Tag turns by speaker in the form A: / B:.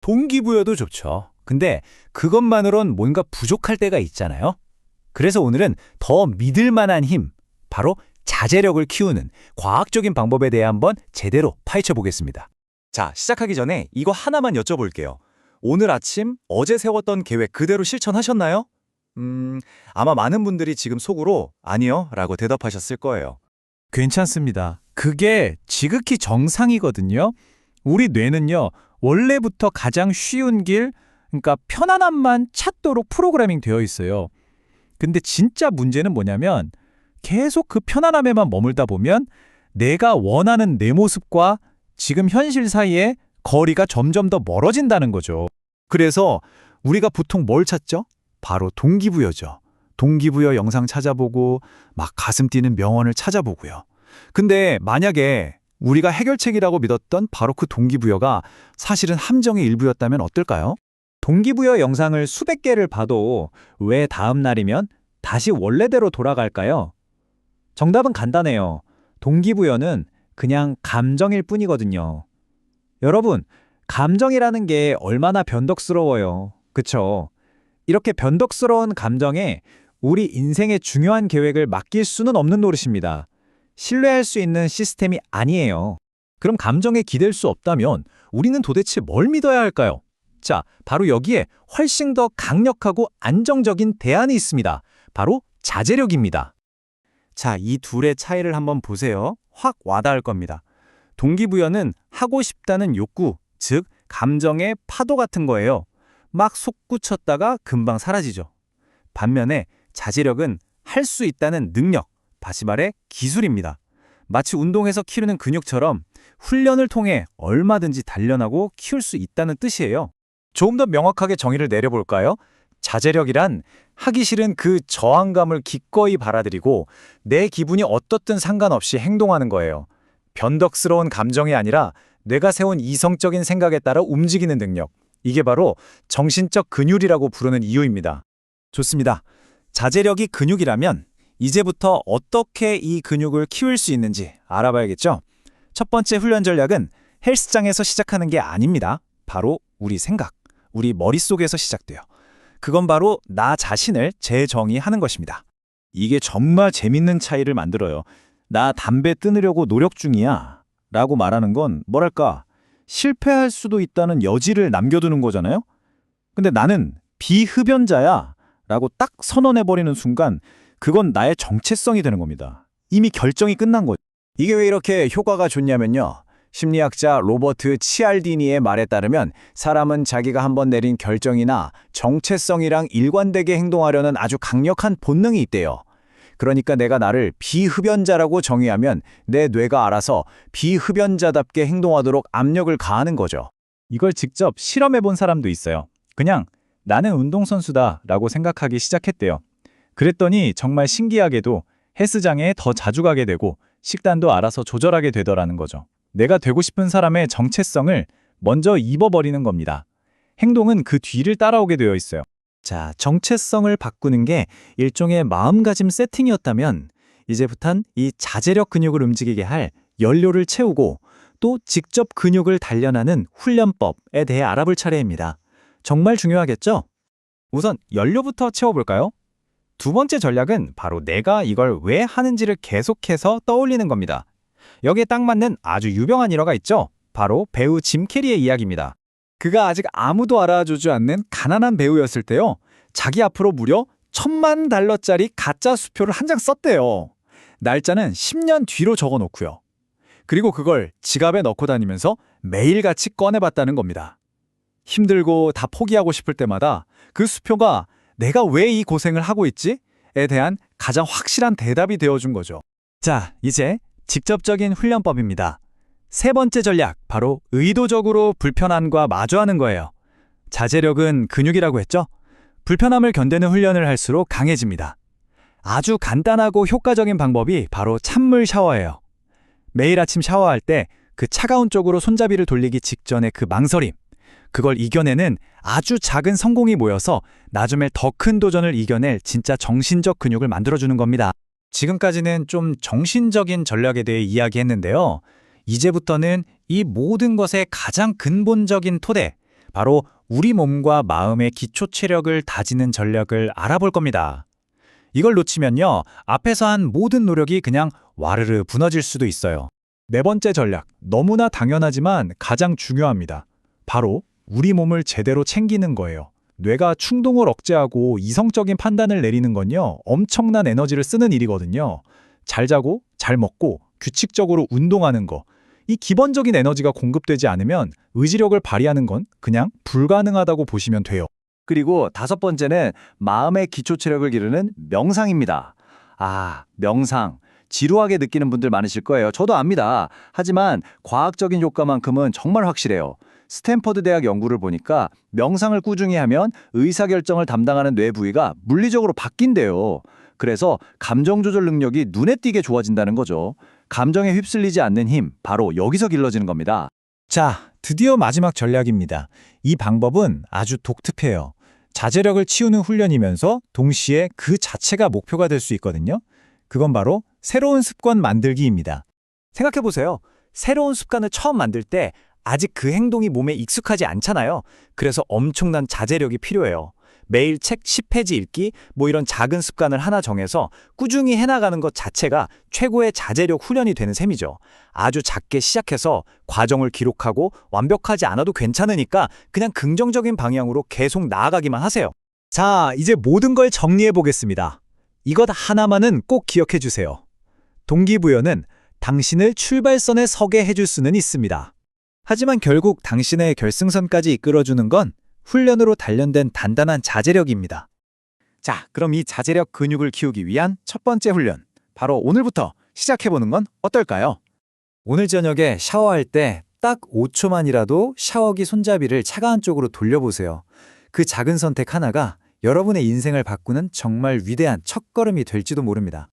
A: 동기부여도 좋죠. 근데 그것만으론 뭔가 부족할 때가 있잖아요. 그래서 오늘은 더 믿을 만한 힘, 바로 자제력을 키우는 과학적인 방법에 대해 한번 제대로 파헤쳐 보겠습니다.
B: 자, 시작하기 전에 이거 하나만 여쭤볼게요. 오늘 아침 어제 세웠던 계획 그대로 실천하셨나요? 음, 아마 많은 분들이 지금 속으로 아니요 라고 대답하셨을 거예요.
C: 괜찮습니다. 그게 지극히 정상이거든요. 우리 뇌는요, 원래부터 가장 쉬운 길, 그러니까 편안함만 찾도록 프로그래밍 되어 있어요. 근데 진짜 문제는 뭐냐면 계속 그 편안함에만 머물다 보면 내가 원하는 내 모습과 지금 현실 사이에 거리가 점점 더 멀어진다는 거죠.
A: 그래서 우리가 보통 뭘 찾죠? 바로 동기부여죠. 동기부여 영상 찾아보고 막 가슴 뛰는 명언을 찾아보고요. 근데 만약에 우리가 해결책이라고 믿었던 바로 그 동기부여가 사실은 함정의 일부였다면 어떨까요?
C: 동기부여 영상을 수백 개를 봐도 왜 다음 날이면 다시 원래대로 돌아갈까요? 정답은 간단해요. 동기부여는 그냥 감정일 뿐이거든요. 여러분, 감정이라는 게 얼마나 변덕스러워요. 그쵸? 이렇게 변덕스러운 감정에 우리 인생의 중요한 계획을 맡길 수는 없는 노릇입니다. 신뢰할 수 있는 시스템이 아니에요. 그럼 감정에 기댈 수 없다면 우리는 도대체 뭘 믿어야 할까요? 자, 바로 여기에 훨씬 더 강력하고 안정적인 대안이 있습니다. 바로 자제력입니다.
B: 자, 이 둘의 차이를 한번 보세요. 확 와닿을 겁니다. 동기부여는 하고 싶다는 욕구, 즉 감정의 파도 같은 거예요. 막 솟구쳤다가 금방 사라지죠. 반면에 자제력은 할 수 있다는 능력, 다시 말해 기술입니다. 마치 운동에서 키우는 근육처럼 훈련을 통해 얼마든지 단련하고 키울 수 있다는 뜻이에요.
C: 조금 더 명확하게 정의를 내려볼까요? 자제력이란 하기 싫은 그 저항감을 기꺼이 받아들이고 내 기분이 어떻든 상관없이 행동하는 거예요. 변덕스러운 감정이 아니라 뇌가 세운 이성적인 생각에 따라 움직이는 능력. 이게 바로 정신적 근육이라고 부르는 이유입니다. 좋습니다. 자제력이 근육이라면 이제부터 어떻게 이 근육을 키울 수 있는지 알아봐야겠죠? 첫 번째 훈련 전략은 헬스장에서 시작하는 게 아닙니다. 바로 우리 생각, 우리 머릿속에서 시작돼요. 그건 바로 나 자신을 재정의하는 것입니다. 이게 정말 재밌는 차이를 만들어요. 나 담배 끊으려고 노력 중이야. 라고 말하는 건 뭐랄까, 실패할 수도 있다는 여지를 남겨두는 거잖아요? 근데 나는 비흡연자야. 라고 딱 선언해버리는 순간, 그건 나의 정체성이 되는 겁니다. 이미 결정이 끝난 거죠. 이게 왜 이렇게 효과가 좋냐면요. 심리학자 로버트 치알디니의 말에 따르면 사람은 자기가 한번 내린 결정이나 정체성이랑 일관되게 행동하려는 아주 강력한 본능이 있대요. 그러니까 내가 나를 비흡연자라고 정의하면 내 뇌가 알아서 비흡연자답게 행동하도록 압력을 가하는 거죠. 이걸 직접 실험해 본 사람도 있어요. 그냥 나는 운동선수다 라고 생각하기 시작했대요. 그랬더니 정말 신기하게도 헬스장에 더 자주 가게 되고 식단도 알아서 조절하게 되더라는 거죠. 내가 되고 싶은 사람의 정체성을 먼저 입어버리는 겁니다. 행동은 그 뒤를 따라오게 되어 있어요. 자, 정체성을 바꾸는 게 일종의 마음가짐 세팅이었다면 이제부턴 이 자제력 근육을 움직이게 할 연료를 채우고 또 직접 근육을 단련하는 훈련법에 대해 알아볼 차례입니다. 정말 중요하겠죠? 우선 연료부터 채워볼까요? 두 번째 전략은 바로 내가 이걸 왜 하는지를 계속해서 떠올리는 겁니다. 여기에 딱 맞는 아주 유명한 일화가 있죠. 바로 배우 짐 캐리의 이야기입니다. 그가 아직 아무도 알아주지 않는 가난한 배우였을 때요. 자기 앞으로 무려 천만 달러짜리 가짜 수표를 한 장 썼대요. 날짜는 10년 뒤로 적어 놓고요. 그리고 그걸 지갑에 넣고 다니면서 매일같이 꺼내봤다는 겁니다. 힘들고 다 포기하고 싶을 때마다 그 수표가 내가 왜 이 고생을 하고 있지? 에 대한 가장 확실한 대답이 되어준 거죠. 자, 이제 직접적인 훈련법입니다. 세 번째 전략, 바로 의도적으로 불편함과 마주하는 거예요. 자제력은 근육이라고 했죠? 불편함을 견디는 훈련을 할수록 강해집니다. 아주 간단하고 효과적인 방법이 바로 찬물 샤워예요. 매일 아침 샤워할 때 그 차가운 쪽으로 손잡이를 돌리기 직전의 그 망설임, 그걸 이겨내는 아주 작은 성공이 모여서 나중에 더 큰 도전을 이겨낼 진짜 정신적 근육을 만들어주는 겁니다. 지금까지는 좀 정신적인 전략에 대해 이야기했는데요. 이제부터는 이 모든 것의 가장 근본적인 토대,
B: 바로 우리 몸과 마음의 기초 체력을 다지는 전략을 알아볼 겁니다. 이걸 놓치면요, 앞에서 한 모든 노력이 그냥 와르르 무너질 수도 있어요.
A: 네 번째 전략, 너무나 당연하지만 가장 중요합니다. 바로 우리 몸을 제대로 챙기는 거예요. 뇌가 충동을 억제하고 이성적인 판단을 내리는 건요, 엄청난 에너지를 쓰는 일이거든요. 잘 자고, 잘 먹고, 규칙적으로 운동하는 거. 이 기본적인 에너지가 공급되지 않으면 의지력을 발휘하는 건 그냥 불가능하다고 보시면 돼요.
C: 그리고 다섯 번째는 마음의 기초 체력을 기르는 명상입니다. 아, 명상. 지루하게 느끼는 분들 많으실 거예요. 저도 압니다. 하지만 과학적인 효과만큼은 정말 확실해요. 스탠퍼드 대학 연구를 보니까 명상을 꾸준히 하면 의사결정을 담당하는 뇌 부위가 물리적으로 바뀐대요. 그래서 감정 조절 능력이 눈에 띄게 좋아진다는 거죠. 감정에 휩쓸리지 않는 힘, 바로 여기서 길러지는 겁니다.
B: 자, 드디어 마지막 전략입니다. 이 방법은 아주 독특해요. 자제력을 치우는 훈련이면서 동시에 그 자체가 목표가 될 수 있거든요. 그건 바로 새로운 습관 만들기입니다. 생각해보세요. 새로운 습관을 처음 만들 때 아직 그 행동이 몸에 익숙하지 않잖아요. 그래서 엄청난 자제력이 필요해요. 매일 책 10페이지 읽기, 뭐 이런 작은 습관을 하나 정해서 꾸준히 해나가는 것 자체가 최고의 자제력 훈련이 되는 셈이죠. 아주 작게 시작해서 과정을 기록하고 완벽하지 않아도 괜찮으니까 그냥 긍정적인 방향으로 계속 나아가기만 하세요. 자, 이제 모든 걸 정리해 보겠습니다. 이것 하나만은 꼭 기억해 주세요. 동기부여는 당신을 출발선에 서게 해줄 수는 있습니다. 하지만 결국 당신의 결승선까지 이끌어주는 건 훈련으로 단련된 단단한 자제력입니다.
C: 자, 그럼 이 자제력 근육을 키우기 위한 첫 번째 훈련. 바로 오늘부터 시작해보는 건 어떨까요?
B: 오늘 저녁에 샤워할 때 딱 5초만이라도 샤워기 손잡이를 차가운 쪽으로 돌려보세요. 그 작은 선택 하나가 여러분의 인생을 바꾸는 정말 위대한 첫걸음이 될지도 모릅니다.